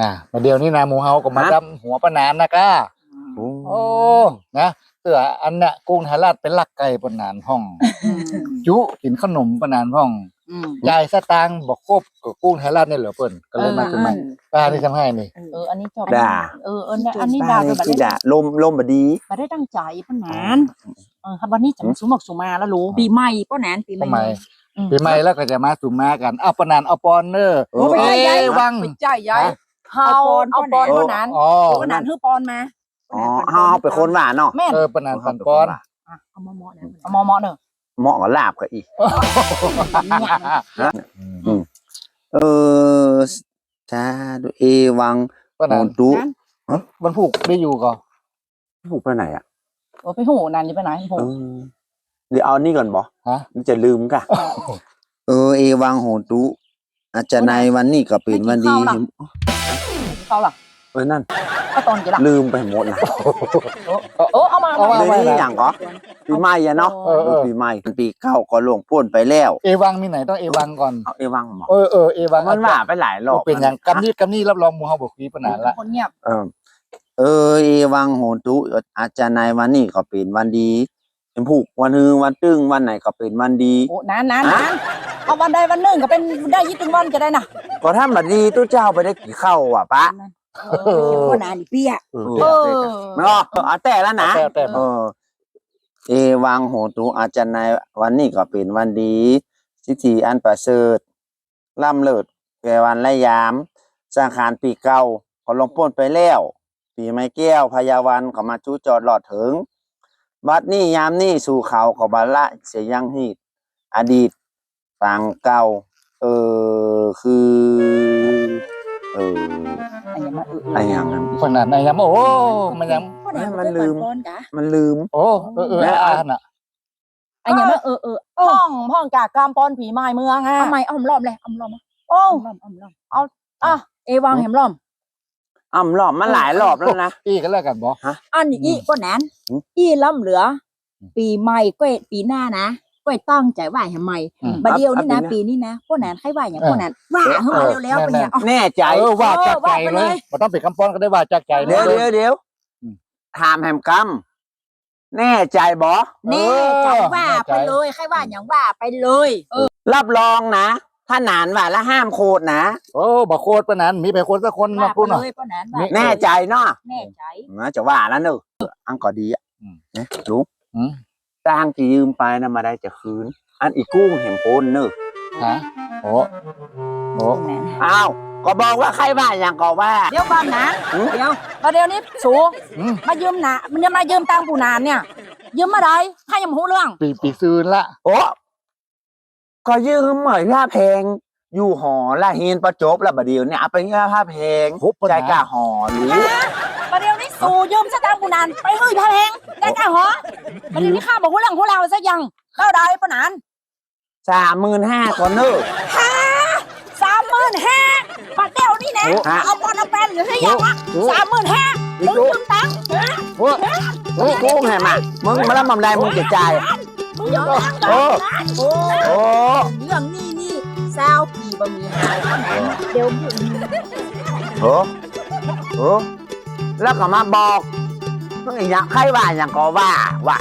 อ่ามาเดี๋ยวนี้นะหมูเฮาก็มาฮะดำหัวปะนานนะก้าโอ้โอ้นะเสืออันน่ะกุ้งไทยราชเป็นหลักไก่ปะนานห้อง จุกินขนมปะนานห้องอืมยายสตางค์บอกครบกับกุ้งไทยราชเนี่ยเหลือเปิ้นก็เลยมาขึ้นมาป้าที่ทำให้นี่เอออันนี้ชอบด่าเออเออเนี่ยอันนี้ด่าบ้าไปนี่แบบคือนี้ด่าลมลมบดีไม่ได้ตั้งใจป้าแหนนเออครับวันนี้จะมาสุมอกสุมาแล้วรู้ปีใหม่ป้าแหนนปีใหทำไมม่อืมปีใหม่แล้วก็จะมาสุมมากันอ้าวปะนานเอาปอนเนอร์โอ้ไปใจใหญ่เอ้วังไปใจใหญ่ฮะ เฮาเอาปอนป้าแหนนอ๋อป้าแหนนฮื้อปอนมาอ๋อเฮาเป็นคนหวานเนาะแม่นเออปะนานปันปอนอะเอามอมอเนี่ยเอามอมอเนอะเหมาะกับลาบกับอีกอืมเออจ้าดูเอวังปะโหนานตุมันผูกได้อยู่ก่อนผูกไปไหนอะโอ้ไปหูนานจะไปไหนหูเออเดี๋ยวเอานี่ก่อนบอฮะมันจะลืมกะเออเอวังโหตุอาจจะในวันนี้ก็เป็นวันดี เห็นเขาล่ะเออนั่น ก็ตอนกี่ล่ะลืมไปหมดนะโอ้เอามาเอามา เลยนี่อย่างก็ปีใหม่อะเนาะเออเออ ปีใหม่ปีเก่าก็ล่วงพ้นไปแล้วเอวังมีไหนต้องเอวังก่อน เอาเอวังหมอเออเออเอวังมันว่าไปหลายรอบเป็นอย่างกำนี้กำนี้รับรองหมูเฮาบอกคุยปะนานละคนเงียบเออเออเอวังโหตุอาจจะในวันนี้ก็เป็นวันดีเป็นผูกวันนึงวันตึงวันไหนก็เป็นวันดี โอ้นานนานนาน เอาวันใดวันหนึ่งก็เป็นได้ยี่ถึงวันจะได้นะก็ถ้าบัดดีตู้เจ้าไปได้กี่เข้าอะปะเออคนนานอีเปี้ยเอเอออเนาะเอาแต่แล้วนะแต่แต่เออเอวังโหตุอาจารย์ในวันนี้ก็เป็นวันดีสิทธิอันประเสริฐล่ำเลิศแก่วันและยามสังขารปีเก่าก็ลงพ้นไปแล้วปีไม้แก้วพยาวันก็มาจูจอดหลอดถึง บัดนี้ยามนี้สู่เขาก็บาละเสียยังฮีดอดีต ต่างเก่า เออคือ เออไอ้ยังมาเอออะไรอย่างนั้นปะนานไหนยังโอ้มันยังมันลืม มันลืม โอ้เออเออและอ่านอะไอ้ยังมาเออเออพ่องพ่องกากามปอนผีไม้เมืองอะทำไมอ้อมรอบเลยอ้อมรอบมาโอ้อ้อมรอบอ้อมรอบอะเอวังเห็มรอบอ้ำรอบมันหลายรอบแล้วนะอีก็แล้วกันบออันนี้อีก็แหนนอืมอีล้ำเหลืออมปีใหม่ก็ปีหน้านะ ก็ตั้งใจว่าทำไมอืม บัดเดียวนี่นะอะปีนี้นะก็แหนนให้ว่าอย่างเออก็แหนนว่าเข้ามาเร็วๆไปเนี่ยเอา แน่ใจ เออว่าจากใจเออว่าไปเลเลยย มันต้องปิดคำป้อนก็ได้ว่าจากใจเลเดี๋ยวย เดี๋ยวเดี๋ยวอืม ถามแฮมกัมแน่ใจบอแน่ใจว่าแน่ใจไปเลยให้ว่าอย่างว่าไปเลยรับรองนะ ถ้านานว่าแล้วห้ามโคดนะ โอ้บอกโคตรปะนานมีไปโคตรสักคนว่ามาไปพูดหน่อย เลยก็แหนนว่านี่แน่ใจเนาะแน่ใจ นะจะว่าแล้วเนอะอังก็ดีอะอืม นะรู้อืม จ้างจะยืมไปนะมาได้จะคืน อันอีกกุ้งเห็นโพนเนอะฮะโอ้โอ้แหนนอ้าวก็บอกว่าใครว่าอย่างก็ว่า เดี๋ยวก่อนนะอืมเดี๋ยวประเดี๋ยวนี้สูอืมมายืมนะมันจะมายืมตังค์ผู้นานเนี่ย ยืมมาได้ให้ยังหูเรื่อง ปีปีซืนละโอ้ก็ยืมเหมยค่าแพง อยู่หอละเฮียนประจบละบดเดียวเนี่ยเอาไปเงี้ยค่าแพงทุบปะใจนานกล้าหอรู้ประเดี๋ยวนี้ สูยืมสตางค์ผู้นานไปเฮ้ยพะแพงได้กะหอประเดี๋ยวนี้ข้าบอกหูเรื่องหูเราซะยังเท่าใดปะนานสามหมื่นห้าก่อนเนอะสามหมื่นห้าประเดี๋ยวนี้นะโอ้เอาบอลเอาแปนหรือให้ยังวะโอ้สามหมื่นห้าอีมึกงลูกยืมตังค์โอ้โอ้กุ้งไงมามึงมาแล้วมำไรมึงจะจ่ายมึงยืมตังค์โอ้โอ้โอ้เรื่องนี้นี่เศร้าปีบะหมี่หายก็แหนนเดี๋ยวบุญโอ้โอ้ แล้วก็มาบอกมึงอย่างใครว่าอย่างก็ว่าว่า